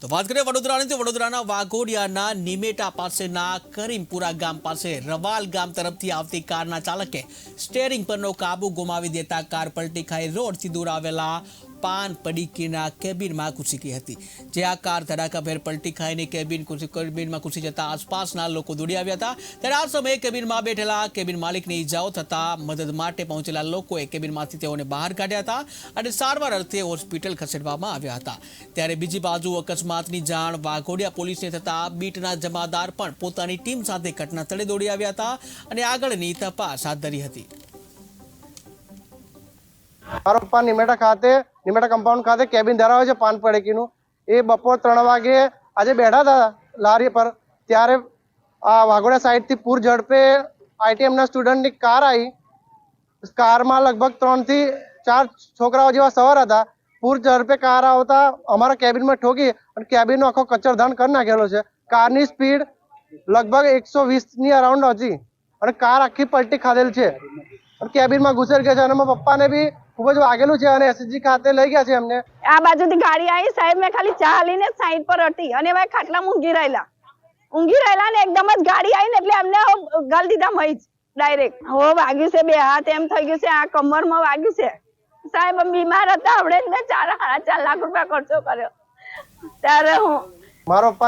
તો વાત કરીએ વડોદરાની, તો વડોદરાના વાઘોડિયાના નિમેટા પાસેના કરીમપુરા ગામ પાસે રવાલ ગામ તરફથી આવતી કારના ચાલકે સ્ટેરિંગ પરનો કાબુ ગુમાવી દેતા કાર પલટી ખાઈ રોડથી દૂર આવેલા પાન પડીકીના કેબિનમાં ગઈ હતી. જે આ કાર ધડાકાભેર પલટી ખાઈને કેબિન કેબિનમાં ઘૂસી જતા આસપાસના લોકો દોડી આવ્યા હતા. ત્યારે આ સમયે કેબિનમાં બેઠેલા કેબિન માલિકને ઈજાઓ થતા મદદ માટે પહોંચેલા લોકોએ કેબિનમાંથી તેઓને બહાર કાઢ્યા હતા અને સારવાર અર્થે હોસ્પિટલ ખસેડવામાં આવ્યા હતા. ત્યારે બીજી બાજુ અકસ્માતની જાણ વાઘોડિયા પોલીસને થતા બીટના જમાદાર પણ પોતાની ટીમ સાથે ઘટના સ્થળે દોડી આવ્યા હતા અને આગળની તપાસ હાથ ધરી હતી. મારા પપ્પા નિમેટા ખાતે, નિમેટા કમ્પાઉન્ડ ખાતે કેબિન ધરાવે છે પાન પડેકીનું. એ બપોર ત્રણ વાગે આજે બેઠા હતા લારી પર. ત્યારે આ વાઘોડા સાઈડથી પૂર ઝડપે આઈટીએમના સ્ટુડન્ટની કાર આવી. કારમાં લગભગ ત્રણથી ચાર છોકરાઓ જેવા સવાર હતા. પૂર ઝડપે કાર આવતા અમારા કેબિનમાં ઠોકી અને કેબિનનો આખો કચરધાન કરી નાખેલો છે. કારની સ્પીડ લગભગ એકસો વીસની અરાઉન્ડ હતી. અને કાર આખી પલટી ખાધેલ છે. અને કેબિનમાં ઘુસેલ ગયા છે અને મારા પપ્પાને બી ખૂબ જ વાગેલું છે અને એસએસજી ખાતે લઈ ગયા છે અમને આ બાજુથી ગાડી આવી સાહેબ મેં ખાલી ચાલીને સાઈડ પર હતી અને મેં ખાટલા ઊંઘી રહેલા. ઊંઘી રહેલા ને એકદમ જ ગાડી આવી ને એટલે અમને ગાલ દીધા મહી જ ડાયરેક્ટ હો વાગ્યું છે બે હાથ એમ થઈ ગયું છે આ કમરમાં વાગ્યું છે. સાહેબ બીમાર હતા આપણે જ મેં ચાર સાડા ચાર લાખ રૂપિયા ખર્ચો કર્યો. ત્યારે હું મારો